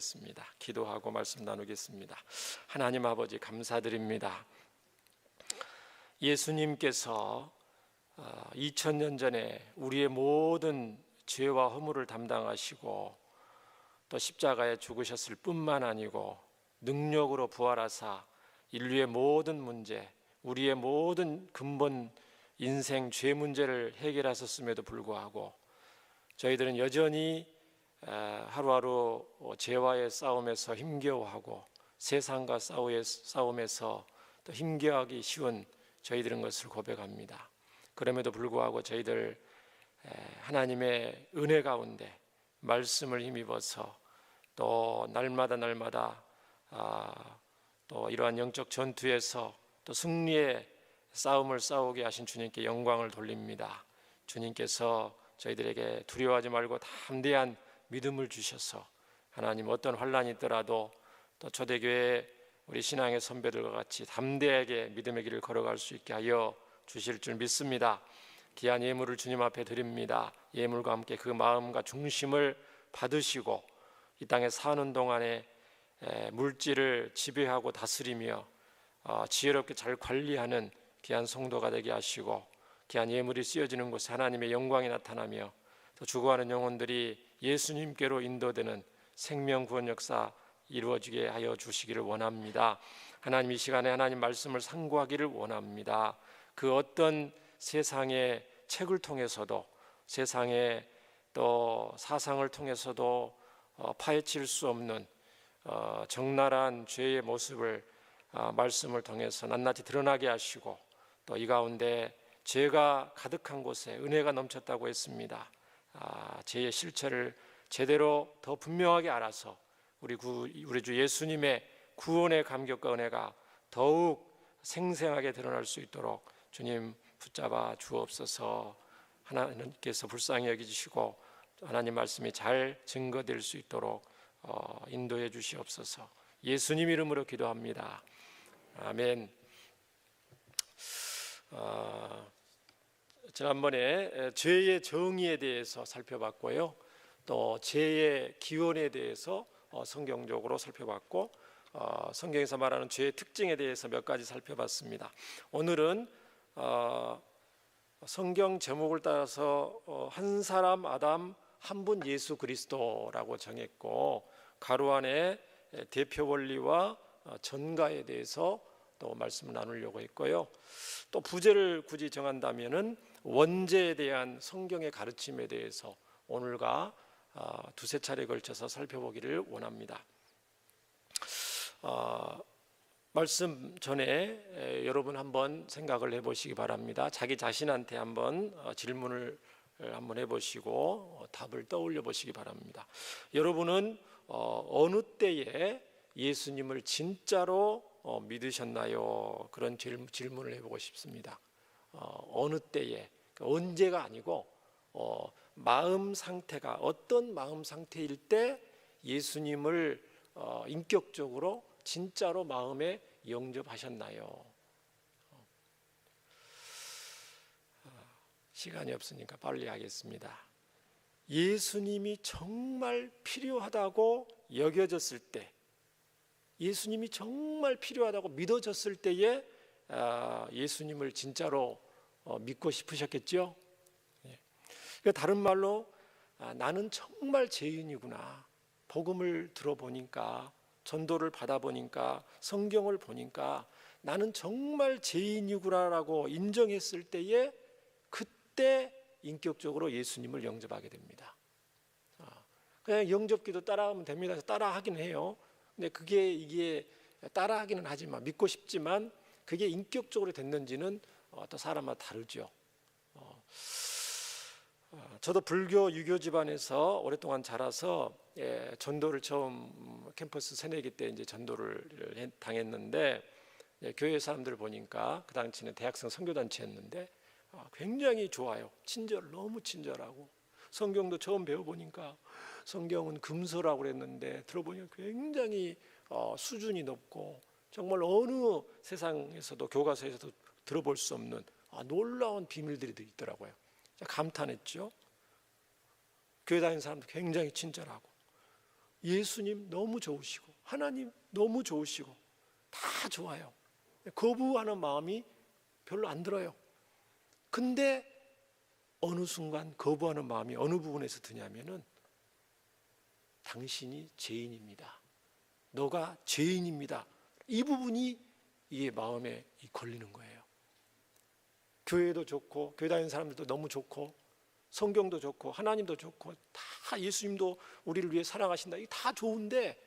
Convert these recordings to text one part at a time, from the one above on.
습니다 기도하고 말씀 나누겠습니다. 하나님 아버지 감사드립니다. 예수님께서 2000년 전에 우리의 모든 죄와 허물을 담당하시고 또 십자가에 죽으셨을 뿐만 아니고 능력으로 부활하사 인류의 모든 문제, 우리의 모든 근본 인생 죄 문제를 해결하셨음에도 불구하고 저희들은 여전히 하루하루 죄와의 싸움에서 힘겨워하고 세상과 싸움에서 또 힘겨워하기 쉬운 저희들은 것을 고백합니다. 그럼에도 불구하고 저희들 하나님의 은혜 가운데 말씀을 힘입어서 또 날마다 날마다 아, 또 이러한 영적 전투에서 또 승리의 싸움을 싸우게 하신 주님께 영광을 돌립니다. 주님께서 저희들에게 두려워하지 말고 담대한 믿음을 주셔서 하나님 어떤 환란이 있더라도 또 초대교회 우리 신앙의 선배들과 같이 담대하게 믿음의 길을 걸어갈 수 있게 하여 주실 줄 믿습니다. 귀한 예물을 주님 앞에 드립니다. 예물과 함께 그 마음과 중심을 받으시고 이 땅에 사는 동안에 물질을 지배하고 다스리며 어, 지혜롭게 잘 관리하는 귀한 성도가 되게 하시고 귀한 예물이 쓰여지는 곳에 하나님의 영광이 나타나며 또 죽어가는 영혼들이 예수님께로 인도되는 생명 구원 역사 이루어지게 하여 주시기를 원합니다. 하나님 이 시간에 하나님 말씀을 상고하기를 원합니다. 그 어떤 세상의 책을 통해서도 세상의 또 사상을 통해서도 어, 파헤칠 수 없는 어, 적나라한 죄의 모습을 어, 말씀을 통해서 낱낱이 드러나게 하시고 또 이 가운데 죄가 가득한 곳에 은혜가 넘쳤다고 했습니다. 아, 죄의 실체를 제대로 더 분명하게 알아서 우리 구, 우리 주 예수님의 구원의 감격과 은혜가 더욱 생생하게 드러날 수 있도록 주님 붙잡아 주옵소서. 하나님께서 불쌍히 여기시고 하나님 말씀이 잘 증거될 수 있도록 어, 인도해 주시옵소서. 예수님 이름으로 기도합니다. 아멘. 어, 지난번에 죄의 정의에 대해서 살펴봤고요. 또 죄의 기원에 대해서 어, 성경적으로 살펴봤고 어, 성경에서 말하는 죄의 특징에 대해서 몇 가지 살펴봤습니다. 오늘은 어, 성경 제목을 따라서 한 사람 아담 한 분 예수 그리스도라고 정했고 가로 안에 대표 원리와 전가에 대해서 또 말씀을 나누려고 했고요. 또 부제를 굳이 정한다면은 원죄에 대한 성경의 가르침에 대해서 오늘과 아, 두세 차례 걸쳐서 살펴보기를 원합니다. 어, 말씀 전에 여러분 한번 생각을 해보시기 바랍니다. 자기 자신한테 한번 어, 질문을 한번 해보시고 어, 답을 떠올려 보시기 바랍니다. 여러분은 어느 때에 예수님을 진짜로 믿으셨나요? 그런 질문을 해보고 싶습니다. 어느 때에 그러니까 언제가 아니고 마음 상태가 어떤 마음 상태일 때 예수님을 어, 인격적으로 진짜로 마음에 영접하셨나요? 어, 시간이 없으니까 빨리 하겠습니다. 예수님이 정말 필요하다고 여겨졌을 때, 예수님이 정말 필요하다고 믿어졌을 때에 아, 예수님을 진짜로 어, 믿고 싶으셨겠죠? 그러니까 다른 말로 아, 나는 정말 죄인이구나. 복음을 들어보니까 전도를 받아보니까 성경을 보니까 나는 정말 죄인이구나라고 인정했을 때에 그때 인격적으로 예수님을 영접하게 됩니다. 아, 그냥 영접기도 따라하면 됩니다. 따라하긴 해요. 근데 그게 이게 따라하기는 하지만 믿고 싶지만 그게 인격적으로 됐는지는 어, 또 사람마다 다르죠. 어, 어, 저도 불교 유교 집안에서 오랫동안 자라서 예, 전도를 처음 캠퍼스 새내기 때 이제 전도를 당했는데 예, 교회 사람들 보니까 그 당시는 대학생 선교단체였는데 아, 굉장히 좋아요. 친절 너무 친절하고 성경도 처음 배워보니까 성경은 금서라고 그랬는데 들어보니까 굉장히 어, 수준이 높고 정말 어느 세상에서도 교과서에서도 들어볼 수 없는 아, 놀라운 비밀들이 있더라고요. 감탄했죠. 교회 다니는 사람도 굉장히 친절하고 예수님 너무 좋으시고 하나님 너무 좋으시고 다 좋아요. 거부하는 마음이 별로 안 들어요. 근데 어느 순간 거부하는 마음이 어느 부분에서 드냐면은 당신이 죄인입니다. 너가 죄인입니다. 이 부분이 이 마음에 이 걸리는 거예요. 교회도 좋고 교회 다니는 사람들도 너무 좋고 성경도 좋고 하나님도 좋고 다 예수님도 우리를 위해 사랑하신다. 이게 다 좋은데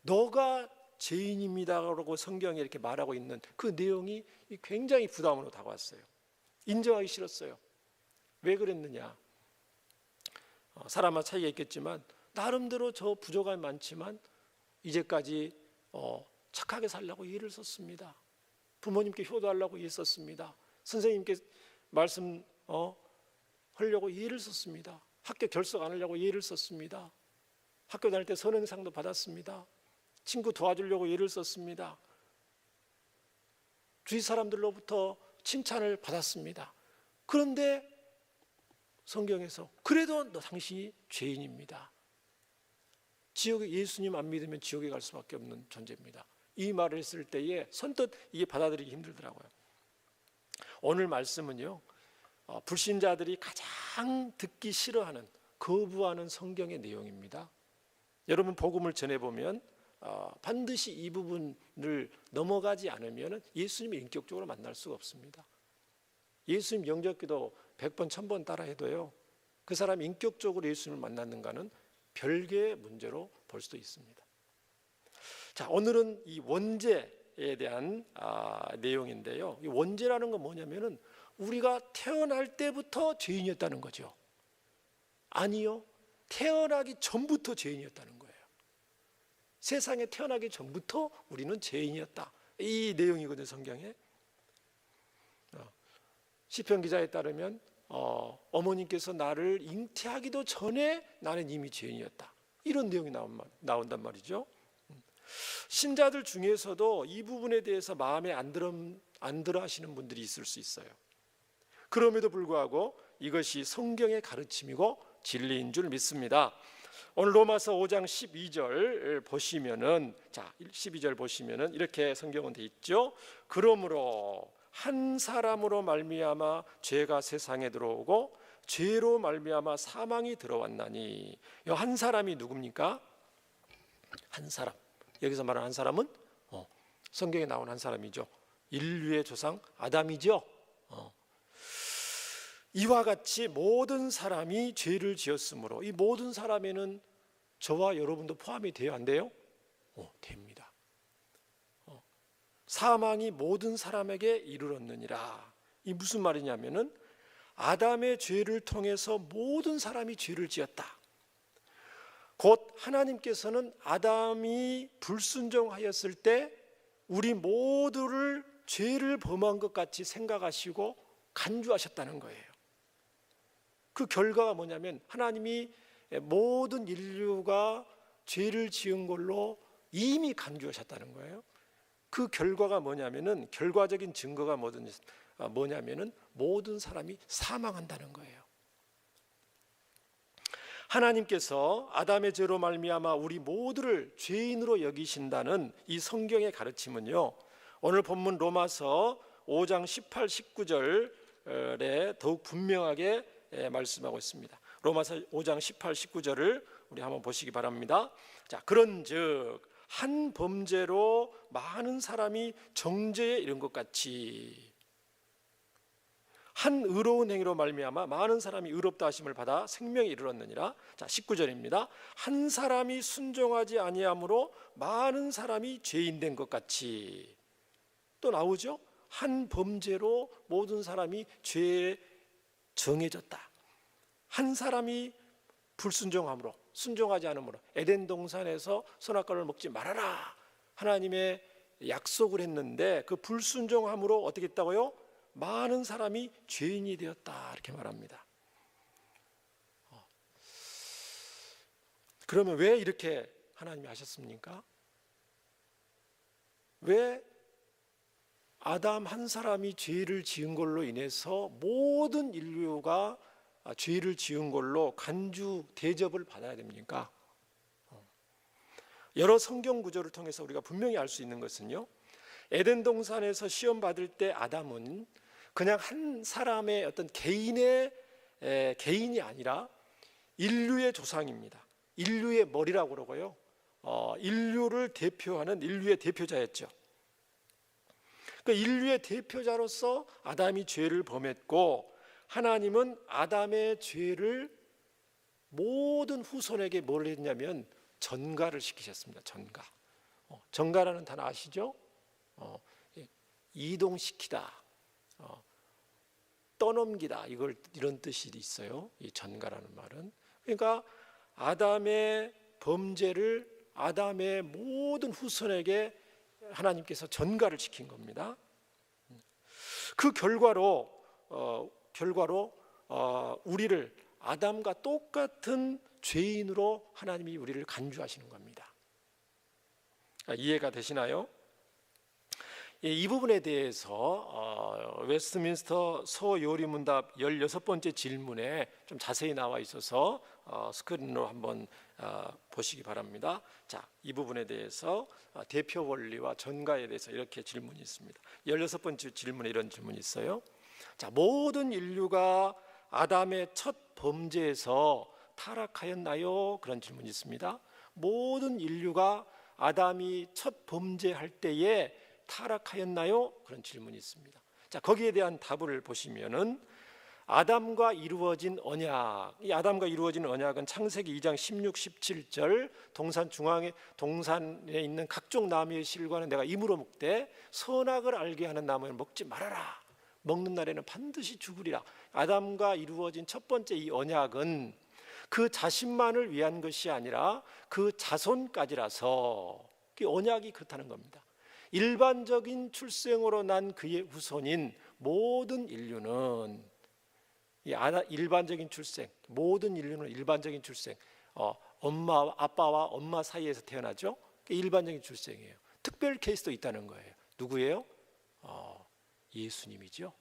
너가 죄인입니다라고 성경에 이렇게 말하고 있는 그 내용이 굉장히 부담으로 다가왔어요. 인정하기 싫었어요. 왜 그랬느냐? 어, 사람마다 차이가 있겠지만 나름대로 저 부족함이 많지만 이제까지 어, 착하게 살려고 일을 썼습니다. 부모님께 효도하려고 일 썼습니다. 선생님께 말씀 어, 하려고 일을 썼습니다. 학교 결석 안 하려고 일을 썼습니다. 학교 다닐 때 선행상도 받았습니다. 친구 도와주려고 일을 썼습니다. 주위 사람들로부터 칭찬을 받았습니다. 그런데 성경에서 그래도 너 당신이 죄인입니다. 지옥에 예수님 안 믿으면 지옥에 갈 수밖에 없는 존재입니다. 이 말을 했을 때에 선뜻 이게 받아들이기 힘들더라고요. 오늘 말씀은요. 어, 불신자들이 가장 듣기 싫어하는 거부하는 성경의 내용입니다. 여러분 복음을 전해 보면 어, 반드시 이 부분을 넘어가지 않으면 예수님을 인격적으로 만날 수가 없습니다. 예수님 영접기도 100번, 1000번 따라 해도요. 그 사람이 인격적으로 예수님을 만났는가는 별개의 문제로 볼 수도 있습니다. 자, 오늘은 이 원죄 에 대한 아, 내용인데요. 이 원죄라는 건 뭐냐면은 우리가 태어날 때부터 죄인이었다는 거죠. 아니요. 태어나기 전부터 죄인이었다는 거예요. 세상에 태어나기 전부터 우리는 죄인이었다. 이 내용이거든요, 성경에. 어, 시편 기자에 따르면 어, 어머님께서 나를 잉태하기도 전에 나는 이미 죄인이었다. 이런 내용이 나온, 나온단 말이죠. 음. 신자들 중에서도 이 부분에 대해서 마음에 안 들어, 안 들어 하시는 분들이 있을 수 있어요. 그럼에도 불구하고 이것이 성경의 가르침이고 진리인 줄 믿습니다. 오늘 로마서 5장 12절 보시면은 자, 12절 보시면은 이렇게 성경은 돼 있죠. 그러므로 한 사람으로 말미암아 죄가 세상에 들어오고 죄로 말미암아 사망이 들어왔나니 이 한 사람이 누굽니까? 한 사람. 여기서 말하는 한 사람은 어, 성경에 나온 한 사람이죠. 인류의 조상 아담이죠. 어. 이와 같이 모든 사람이 죄를 지었으므로 이 모든 사람에는 저와 여러분도 포함이 돼요 안 돼요? 어, 됩니다. 어, 사망이 모든 사람에게 이르렀느니라. 이 무슨 말이냐면은 아담의 죄를 통해서 모든 사람이 죄를 지었다. 곧 하나님께서는 아담이 불순종하였을 때 우리 모두를 죄를 범한 것 같이 생각하시고 간주하셨다는 거예요. 그 결과가 뭐냐면 하나님이 모든 인류가 죄를 지은 걸로 이미 간주하셨다는 거예요. 그 결과가 뭐냐면은 결과적인 증거가 뭐든 뭐냐면은 모든 사람이 사망한다는 거예요. 하나님께서 아담의 죄로 말미암아 우리 모두를 죄인으로 여기신다는 이 성경의 가르침은요. 오늘 본문 로마서 5장 18, 19절에 더욱 분명하게 예, 말씀하고 있습니다. 로마서 5장 18, 19절을 우리 한번 보시기 바랍니다. 자, 그런즉 한 범죄로 많은 사람이 정죄에 이른 것 같이 한 의로운 행위로 말미암아 많은 사람이 의롭다 하심을 받아 생명에 이르렀느니라. 자, 19절입니다. 한 사람이 순종하지 아니함으로 많은 사람이 죄인 된 것 같이 또 나오죠. 한 범죄로 모든 사람이 죄에 정해졌다. 한 사람이 불순종함으로 순종하지 않으므로 에덴 동산에서 선악과를 먹지 말아라. 하나님의 약속을 했는데 그 불순종함으로 어떻게 했다고요? 많은 사람이 죄인이 되었다 이렇게 말합니다. 어. 그러면 왜 이렇게 하나님이 하셨습니까? 왜 아담 한 사람이 죄를 지은 걸로 인해서 모든 인류가 죄를 지은 걸로 간주 대접을 받아야 됩니까? 어. 여러 성경 구조를 통해서 우리가 분명히 알 수 있는 것은요. 에덴 동산에서 시험 받을 때 아담은 그냥 한 사람의 어떤 개인의 에, 개인이 아니라 인류의 조상입니다. 인류의 머리라고 그러고요. 어, 인류를 대표하는 인류의 대표자였죠. 그 인류의 대표자로서 아담이 죄를 범했고 하나님은 아담의 죄를 모든 후손에게 뭘 했냐면 전가를 시키셨습니다. 전가. 어, 전가라는 단어 아시죠? 어, 예, 이동시키다, 어, 떠넘기다 이걸 이런 뜻이 있어요. 이 전가라는 말은 그러니까 아담의 범죄를 아담의 모든 후손에게 하나님께서 전가를 시킨 겁니다. 그 결과로 어, 결과로 어, 우리를 아담과 똑같은 죄인으로 하나님이 우리를 간주하시는 겁니다. 아, 이해가 되시나요? 예, 이 부분에 대해서 어, 웨스트민스터 소요리문답 16번째 질문에 좀 자세히 나와 있어서 어, 스크린으로 한번 어, 보시기 바랍니다. 자, 이 부분에 대해서 어, 대표 원리와 전가에 대해서 이렇게 질문이 있습니다. 16번째 질문에 이런 질문이 있어요. 자, 모든 인류가 아담의 첫 범죄에서 타락하였나요? 그런 질문이 있습니다. 모든 인류가 아담이 첫 범죄할 때에 타락하였나요? 그런 질문이 있습니다. 자, 거기에 대한 답을 보시면은 아담과 이루어진 언약. 이 아담과 이루어진 언약은 창세기 2장 16, 17절 동산 중앙에 동산에 있는 각종 나무의 실과는 내가 임으로 먹되 선악을 알게 하는 나무를 먹지 말아라. 먹는 날에는 반드시 죽으리라. 아담과 이루어진 첫 번째 이 언약은 그 자신만을 위한 것이 아니라 그 자손까지라서 그 언약이 그렇다는 겁니다. 일반적인 출생으로 난 그의 후손인 모든 인류는 이 일반적인 출생, 모든 인류는 일반적인 출생, 어, 엄마 아빠와 엄마 사이에서 태어나죠. 일반적인 출생이에요. 특별 케이스도 있다는 거예요. 누구예요? 어, 예수님이죠.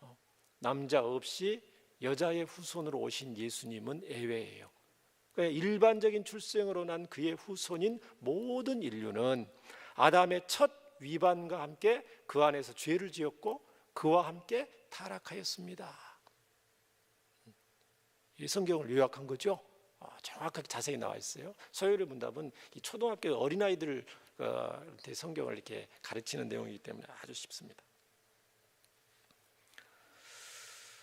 어, 남자 없이 여자의 후손으로 오신 예수님은 예외예요. 그러니까 일반적인 출생으로 난 그의 후손인 모든 인류는 아담의 첫 위반과 함께 그 안에서 죄를 지었고 그와 함께 타락하였습니다. 이 성경을 요약한 거죠. 아, 정확하게 자세히 나와 있어요. 서열의 문답은 이 초등학교 어린아이들 성경을 이렇게 가르치는 내용이기 때문에 아주 쉽습니다.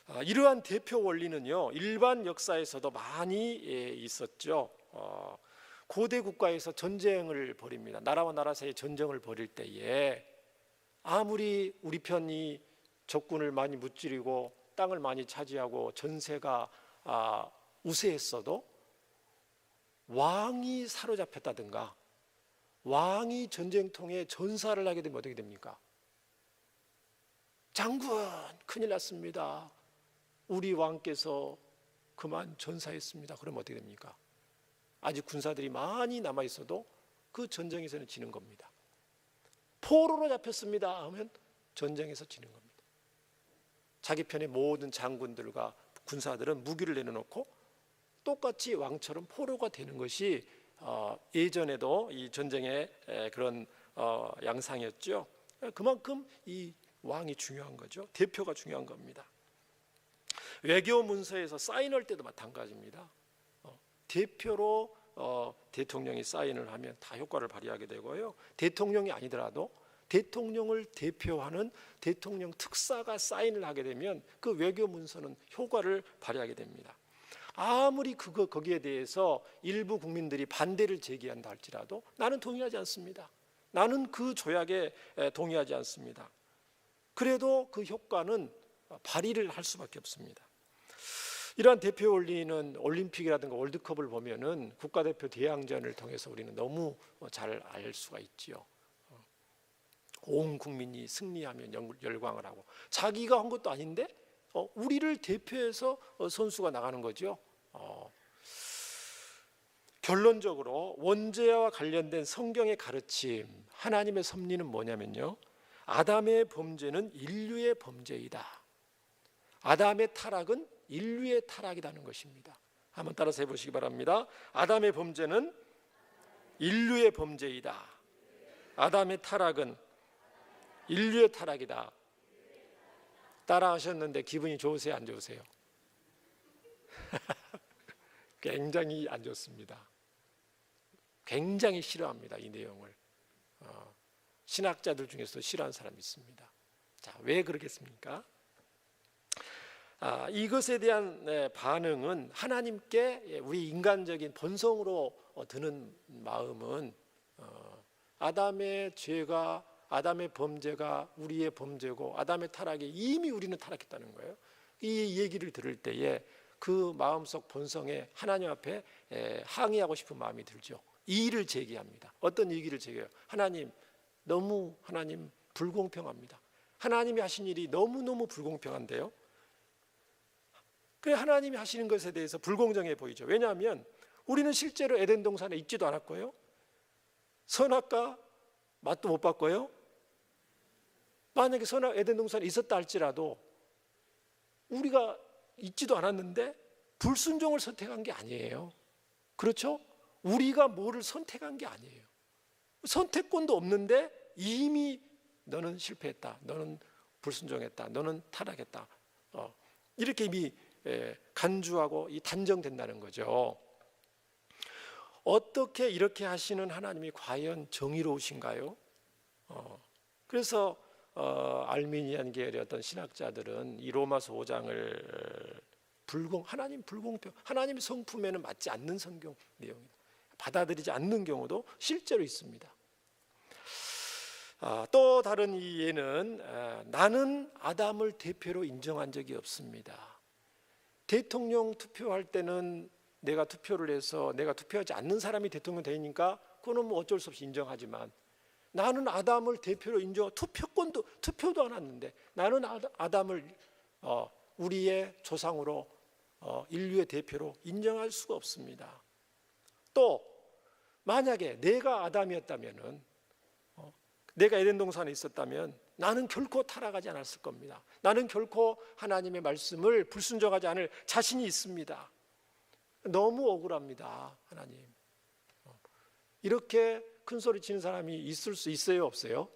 아, 이러한 대표 원리는요 일반 역사에서도 많이 예, 있었죠. 어, 고대 국가에서 전쟁을 벌입니다. 나라와 나라 사이에 전쟁을 벌일 때에 아무리 우리 편이 적군을 많이 무찌르고 땅을 많이 차지하고 전세가 아, 우세했어도 왕이 사로잡혔다든가 왕이 전쟁통에 전사를 하게 되면 어떻게 됩니까? 장군 큰일 났습니다. 우리 왕께서 그만 전사했습니다. 그럼 어떻게 됩니까? 아직 군사들이 많이 남아 있어도 그 전쟁에서는 지는 겁니다. 포로로 잡혔습니다 하면 전쟁에서 지는 겁니다. 자기 편의 모든 장군들과 군사들은 무기를 내려놓고 똑같이 왕처럼 포로가 되는 것이 어, 예전에도 이 전쟁의 그런 어, 양상이었죠. 그만큼 이 왕이 중요한 거죠. 대표가 중요한 겁니다. 외교 문서에서 사인할 때도 마찬가지입니다. 어, 대표로 어, 대통령이 사인을 하면 다 효과를 발휘하게 되고요. 대통령이 아니더라도 대통령을 대표하는 대통령 특사가 사인을 하게 되면 그 외교 문서는 효과를 발휘하게 됩니다. 아무리 그거 거기에 대해서 일부 국민들이 반대를 제기한다 할지라도 나는 동의하지 않습니다. 나는 그 조약에 동의하지 않습니다. 그래도 그 효과는 발휘를 할 수밖에 없습니다. 이러한 대표 원리는 올림픽이라든가 월드컵을 보면은 국가대표 대항전을 통해서 우리는 너무 잘 알 수가 있지요. 온 국민이 승리하면 열광을 하고 자기가 한 것도 아닌데 어, 우리를 대표해서 어, 선수가 나가는 거죠. 어. 결론적으로 원죄와 관련된 성경의 가르침, 하나님의 섭리는 뭐냐면요. 아담의 범죄는 인류의 범죄이다. 아담의 타락은 인류의 타락이라는 것입니다. 한번 따라서 해보시기 바랍니다. 아담의 범죄는 인류의 범죄이다. 아담의 타락은 인류의 타락이다. 따라하셨는데 기분이 좋으세요, 안 좋으세요? 굉장히 안 좋습니다. 굉장히 싫어합니다, 이 내용을. 어, 신학자들 중에서도 싫어하는 사람이 있습니다. 자, 왜 그러겠습니까? 아, 이것에 대한 네, 반응은 하나님께 예, 우리 인간적인 본성으로 어, 드는 마음은 어, 아담의 죄가 아담의 범죄가 우리의 범죄고 아담의 타락에 이미 우리는 타락했다는 거예요. 이 얘기를 들을 때에 그 마음속 본성에 하나님 앞에 에, 항의하고 싶은 마음이 들죠. 이의를 제기합니다. 어떤 얘기를 제기해요? 하나님 너무 하나님 불공평합니다. 하나님이 하신 일이 너무너무 불공평한데요. 그래 하나님이 하시는 것에 대해서 불공정해 보이죠. 왜냐하면 우리는 실제로 에덴 동산에 있지도 않았고요. 선악과 맛도 못 봤고요. 만약에 선악 에덴 동산에 있었다 할지라도 우리가 있지도 않았는데 불순종을 선택한 게 아니에요. 그렇죠? 우리가 뭐를 선택한 게 아니에요. 선택권도 없는데 이미 너는 실패했다. 너는 불순종했다. 너는 타락했다. 어, 이렇게 이미 예, 간주하고 이 단정된다는 거죠. 어떻게 이렇게 하시는 하나님이 과연 정의로우신가요? 어, 그래서 어, 알미니안 계열의 어떤 신학자들은 이 로마서 5장을 불공 하나님 불공평 하나님 성품에는 맞지 않는 성경 내용이다. 받아들이지 않는 경우도 실제로 있습니다. 아, 또 다른 이해는 아, 나는 아담을 대표로 인정한 적이 없습니다. 대통령 투표할 때는 내가 투표를 해서 내가 투표하지 않는 사람이 대통령 되니까 그거는 뭐 어쩔 수 없이 인정하지만 나는 아담을 대표로 인정 투표권도 투표도 안 했는데 나는 아담을 어, 우리의 조상으로 어, 인류의 대표로 인정할 수가 없습니다. 또 만약에 내가 아담이었다면은 어, 내가 에덴 동산에 있었다면 나는 결코 타락하지 않았을 겁니다. 나는 결코 하나님의 말씀을 불순종하지 않을 자신이 있습니다. 너무 억울합니다, 하나님. 어, 이렇게 큰 소리 치는 사람이 있을 수 있어요, 없어요?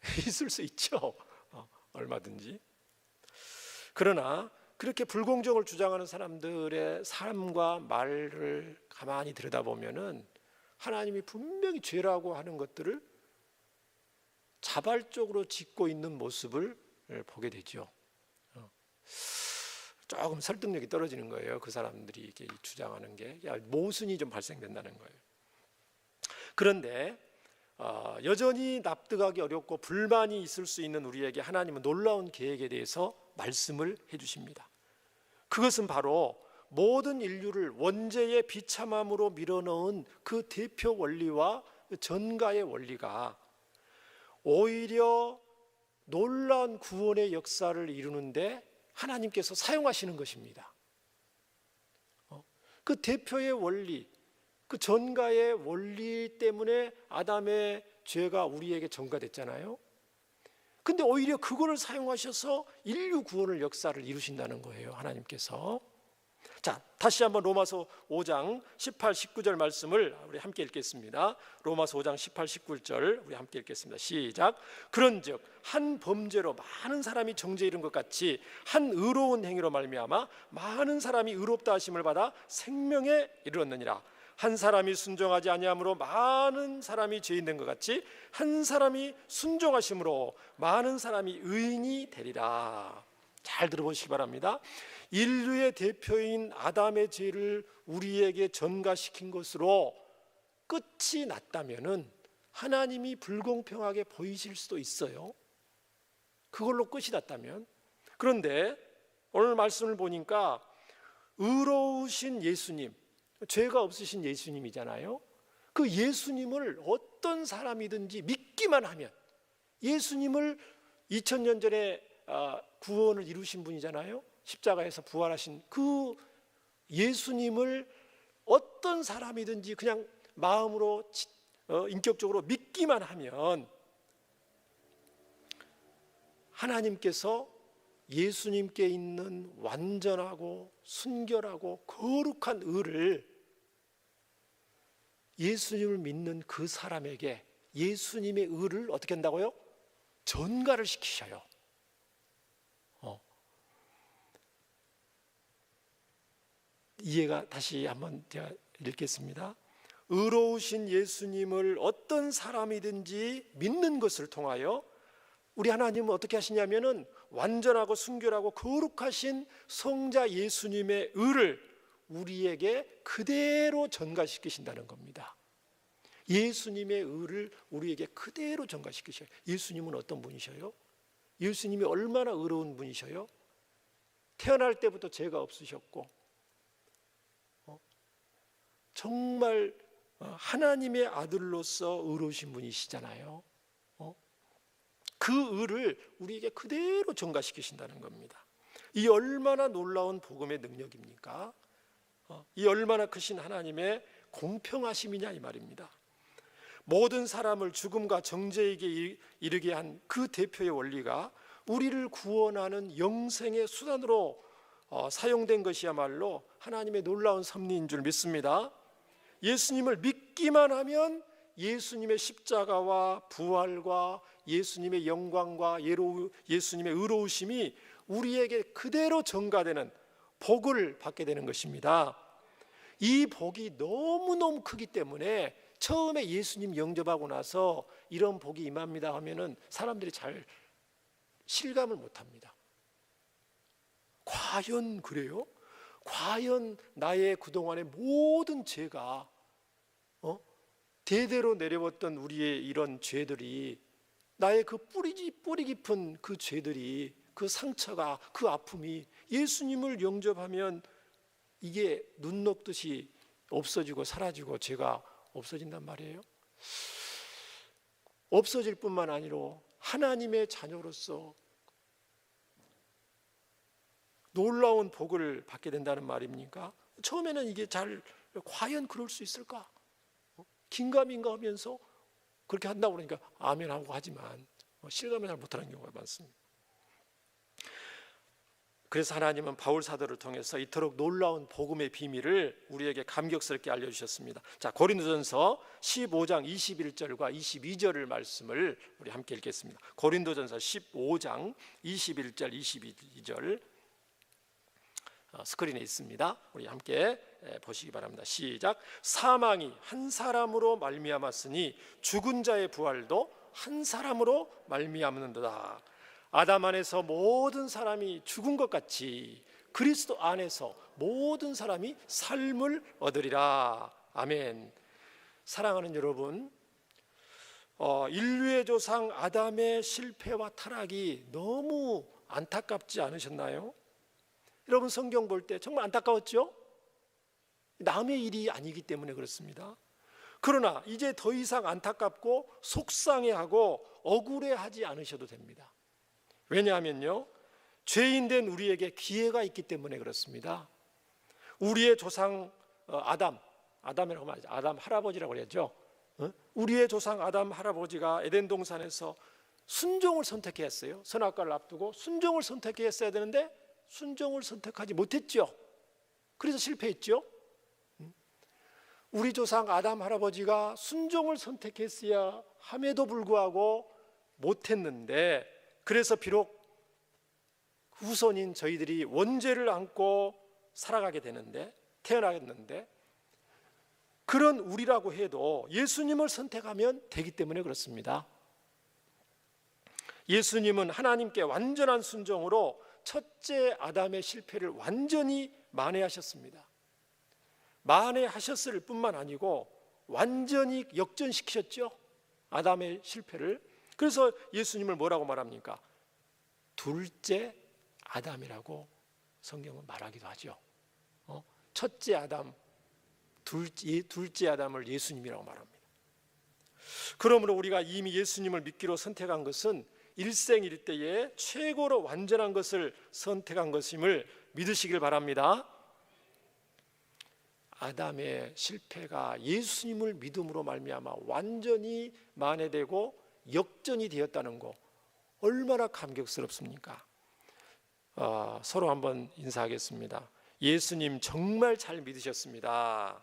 있을 수 있죠. 어, 얼마든지. 그러나 그렇게 불공정을 주장하는 사람들의 삶과 말을 가만히 들여다보면은 하나님이 분명히 죄라고 하는 것들을 자발적으로 짓고 있는 모습을 보게 되죠. 어. 조금 설득력이 떨어지는 거예요. 그 사람들이 이렇게 주장하는 게 모순이 좀 발생된다는 거예요. 그런데 어, 여전히 납득하기 어렵고 불만이 있을 수 있는 우리에게 하나님은 놀라운 계획에 대해서 말씀을 해주십니다. 그것은 바로 모든 인류를 원죄의 비참함으로 밀어넣은 그 대표 원리와 전가의 원리가 오히려 놀라운 구원의 역사를 이루는데 하나님께서 사용하시는 것입니다. 어? 그 대표의 원리, 그 전가의 원리 때문에 아담의 죄가 우리에게 전가됐잖아요. 근데 오히려 그거를 사용하셔서 인류 구원을 역사를 이루신다는 거예요. 하나님께서. 자, 다시 한번 로마서 5장 18, 19절 말씀을 우리 함께 읽겠습니다. 로마서 5장 18, 19절 우리 함께 읽겠습니다. 시작. 그런즉 한 범죄로 많은 사람이 정죄 이른 것 같이 한 의로운 행위로 말미암아 많은 사람이 의롭다 하심을 받아 생명에 이르렀느니라. 한 사람이 순종하지 아니함으로 많은 사람이 죄인 된 것 같이 한 사람이 순종하심으로 많은 사람이 의인이 되리라. 잘 들어보시기 바랍니다. 인류의 대표인 아담의 죄를 우리에게 전가시킨 것으로 끝이 났다면은 하나님이 불공평하게 보이실 수도 있어요. 그걸로 끝이 났다면. 그런데 오늘 말씀을 보니까 의로우신 예수님, 죄가 없으신 예수님이잖아요. 그 예수님을 어떤 사람이든지 믿기만 하면 예수님을 2000년 전에 아, 구원을 이루신 분이잖아요. 십자가에서 부활하신 그 예수님을 어떤 사람이든지 그냥 마음으로 어, 인격적으로 믿기만 하면 하나님께서 예수님께 있는 완전하고 순결하고 거룩한 의를 예수님을 믿는 그 사람에게 예수님의 의를 어떻게 한다고요? 전가를 시키셔요. 어. 이해가 다시 한번 제가 읽겠습니다. 의로우신 예수님을 어떤 사람이든지 믿는 것을 통하여 우리 하나님은 어떻게 하시냐면은 완전하고 순결하고 거룩하신 성자 예수님의 의를 우리에게 그대로 전가시키신다는 겁니다. 예수님의 의를 우리에게 그대로 전가시키셔요. 예수님은 어떤 분이셔요? 예수님이 얼마나 의로운 분이셔요? 태어날 때부터 죄가 없으셨고 어? 정말 어, 하나님의 아들로서 의로우신 분이시잖아요. 어? 그 의를 우리에게 그대로 전가시키신다는 겁니다. 이 얼마나 놀라운 복음의 능력입니까? 어, 이 얼마나 크신 하나님의 공평하심이냐 이 말입니다. 모든 사람을 죽음과 정죄에게 이르게 한 그 대표의 원리가 우리를 구원하는 영생의 수단으로 어, 사용된 것이야말로 하나님의 놀라운 섭리인 줄 믿습니다. 예수님을 믿기만 하면 예수님의 십자가와 부활과 예수님의 영광과 예수님의 의로우심이 우리에게 그대로 전가되는 복을 받게 되는 것입니다. 이 복이 너무너무 크기 때문에 처음에 예수님 영접하고 나서 이런 복이 임합니다 하면은 사람들이 잘 실감을 못 합니다. 과연 그래요? 과연 나의 그동안의 모든 죄가 어? 대대로 내려왔던 우리의 이런 죄들이 나의 그 뿌리지 뿌리 깊은 그 죄들이 그 상처가 그 아픔이 예수님을 영접하면 이게 눈 녹듯이 없어지고 사라지고 죄가 없어진단 말이에요. 없어질 뿐만 아니라 하나님의 자녀로서 놀라운 복을 받게 된다는 말입니까? 처음에는 이게 잘 과연 그럴 수 있을까? 어? 긴가민가 하면서 그렇게 한다고 그러니까 아멘 하고 하지만 어, 실감을 잘 못하는 경우가 많습니다. 그래서 하나님은 바울 사도를 통해서 이토록 놀라운 복음의 비밀을 우리에게 감격스럽게 알려주셨습니다. 자 고린도전서 15장 21절과 22절을 말씀을 우리 함께 읽겠습니다. 고린도전서 15장 21절 22절 어, 스크린에 있습니다. 우리 함께 보시기 바랍니다. 시작. 사망이 한 사람으로 말미암았으니 죽은 자의 부활도 한 사람으로 말미암는도다. 아담 안에서 모든 사람이 죽은 것 같이 그리스도 안에서 모든 사람이 삶을 얻으리라. 아멘. 사랑하는 여러분, 어, 인류의 조상 아담의 실패와 타락이 너무 안타깝지 않으셨나요? 여러분 성경 볼 때 정말 안타까웠죠? 남의 일이 아니기 때문에 그렇습니다. 그러나 이제 더 이상 안타깝고 속상해하고 억울해하지 않으셔도 됩니다. 왜냐하면요. 죄인된 우리에게 기회가 있기 때문에 그렇습니다. 우리의 조상 어, 아담, 아담이라고 말하죠. 아담 할아버지라고 그랬죠. 어? 우리의 조상 아담 할아버지가 에덴 동산에서 순종을 선택했어요. 선악과를 앞두고 순종을 선택했어야 되는데 순종을 선택하지 못했죠. 그래서 실패했죠. 우리 조상 아담 할아버지가 순종을 선택했어야 함에도 불구하고 못했는데 그래서 비록 후손인 저희들이 원죄를 안고 살아가게 되는데 태어나겠는데 그런 우리라고 해도 예수님을 선택하면 되기 때문에 그렇습니다. 예수님은 하나님께 완전한 순종으로 첫째 아담의 실패를 완전히 만회하셨습니다. 만회하셨을 뿐만 아니고 완전히 역전시키셨죠. 아담의 실패를 그래서 예수님을 뭐라고 말합니까? 둘째 아담이라고 성경은 말하기도 하죠. 어? 첫째 아담, 둘째, 둘째 아담을 예수님이라고 말합니다. 그러므로 우리가 이미 예수님을 믿기로 선택한 것은 일생일 대에 최고로 완전한 것을 선택한 것임을 믿으시길 바랍니다. 아담의 실패가 예수님을 믿음으로 말미암아 완전히 만회되고 역전이 되었다는 거 얼마나 감격스럽습니까? 어, 서로 한번 인사하겠습니다. 예수님 정말 잘 믿으셨습니다.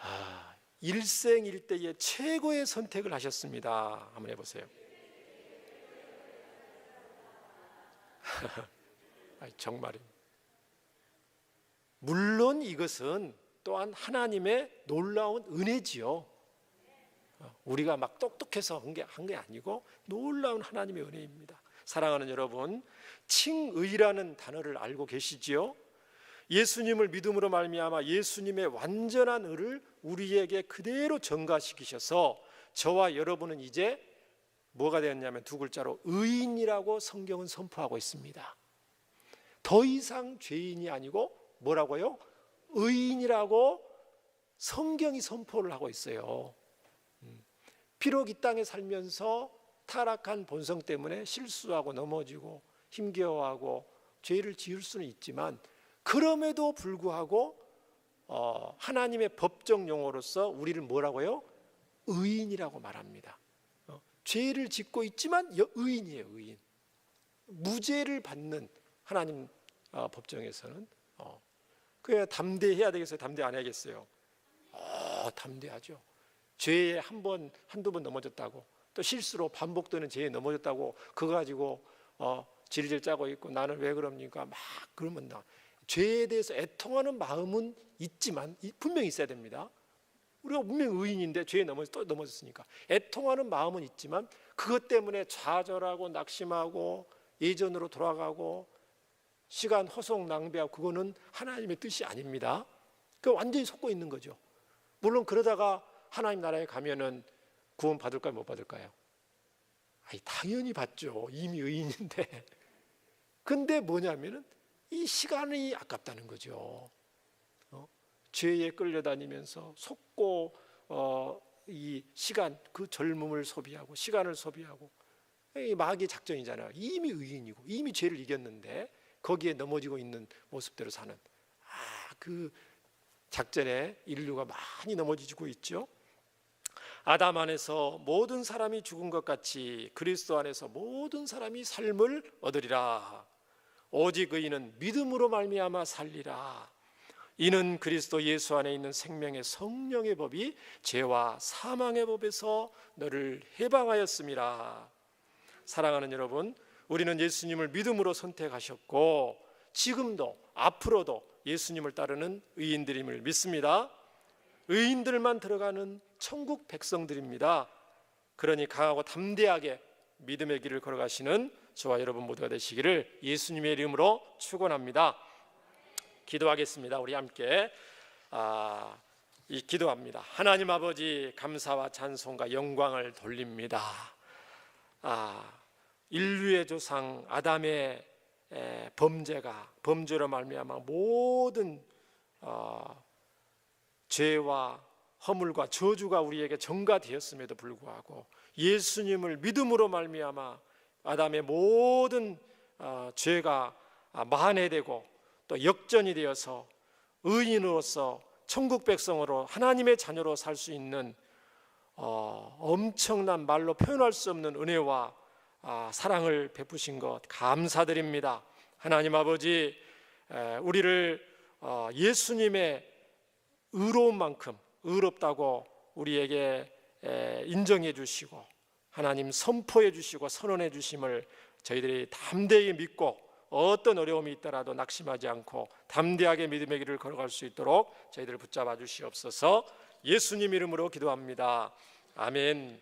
아, 일생일대의 최고의 선택을 하셨습니다. 한번 해보세요. 아, 정말입니다. 물론 이것은 또한 하나님의 놀라운 은혜지요. 어, 우리가 막 똑똑해서 한 게 한 게 아니고 놀라운 하나님의 은혜입니다. 사랑하는 여러분, 칭의라는 단어를 알고 계시지요? 예수님을 믿음으로 말미암아 예수님의 완전한 의를 우리에게 그대로 전가시키셔서 저와 여러분은 이제 뭐가 되었냐면 두 글자로 의인이라고 성경은 선포하고 있습니다. 더 이상 죄인이 아니고 뭐라고요? 의인이라고 성경이 선포를 하고 있어요. 음. 비록 이 땅에 살면서 타락한 본성 때문에 실수하고 넘어지고 힘겨워하고 죄를 지을 수는 있지만 그럼에도 불구하고 어, 하나님의 법정 용어로서 우리를 뭐라고요? 의인이라고 말합니다. 어, 죄를 짓고 있지만 여- 의인이에요, 의인. 무죄를 받는 하나님 어, 법정에서는 어, 그래 담대해야 되겠어요, 담대 안 해야겠어요. 어, 담대하죠. 죄에 한 번, 한두 번 넘어졌다고 또 실수로 반복되는 죄에 넘어졌다고 그거 가지고 어, 질질 짜고 있고 나는 왜 그럽니까? 막 그러면 나 죄에 대해서 애통하는 마음은 있지만 이- 분명히 있어야 됩니다. 우리가 분명 의인인데 죄에 넘어서 또 넘어졌으니까 애통하는 마음은 있지만 그것 때문에 좌절하고 낙심하고 예전으로 돌아가고 시간 허송 낭비하고 그거는 하나님의 뜻이 아닙니다. 그 완전히 속고 있는 거죠. 물론 그러다가 하나님 나라에 가면은 구원 받을까요, 못 받을까요? 아니 당연히 받죠. 이미 의인인데. 근데 뭐냐면은 이 시간이 아깝다는 거죠. 어? 죄에 끌려다니면서 속고 어, 이 시간 그 젊음을 소비하고 시간을 소비하고 이 마귀의 작전이잖아요. 이미 의인이고 이미 죄를 이겼는데 거기에 넘어지고 있는 모습대로 사는 아 그 작전에 인류가 많이 넘어지고 있죠. 아담 안에서 모든 사람이 죽은 것 같이 그리스도 안에서 모든 사람이 삶을 얻으리라. 오직 의인은 믿음으로 말미암아 살리라. 이는 그리스도 예수 안에 있는 생명의 성령의 법이 죄와 사망의 법에서 너를 해방하였음이라. 사랑하는 여러분, 우리는 예수님을 믿음으로 선택하셨고 지금도 앞으로도 예수님을 따르는 의인들임을 믿습니다. 의인들만 들어가는 천국 백성들입니다. 그러니 강하고 담대하게 믿음의 길을 걸어가시는 저와 여러분 모두가 되시기를 예수님의 이름으로 축원합니다. 기도하겠습니다. 우리 함께 아, 이 기도합니다. 하나님 아버지 감사와 찬송과 영광을 돌립니다. 아, 인류의 조상 아담의 에, 범죄가 범죄로 말미암아 모든 어, 죄와 허물과 저주가 우리에게 전가되었음에도 불구하고 예수님을 믿음으로 말미암아 아담의 모든 어, 죄가 아, 만회되고 또 역전이 되어서 의인으로서 천국 백성으로 하나님의 자녀로 살 수 있는 어, 엄청난 말로 표현할 수 없는 은혜와 아, 사랑을 베푸신 것 감사드립니다. 하나님 아버지 에, 우리를 어, 예수님의 의로운 만큼 의롭다고 우리에게 에, 인정해 주시고 하나님 선포해 주시고 선언해 주심을 저희들이 담대히 믿고 어떤 어려움이 있더라도 낙심하지 않고 담대하게 믿음의 길을 걸어갈 수 있도록 저희들을 붙잡아 주시옵소서 예수님 이름으로 기도합니다. 아멘.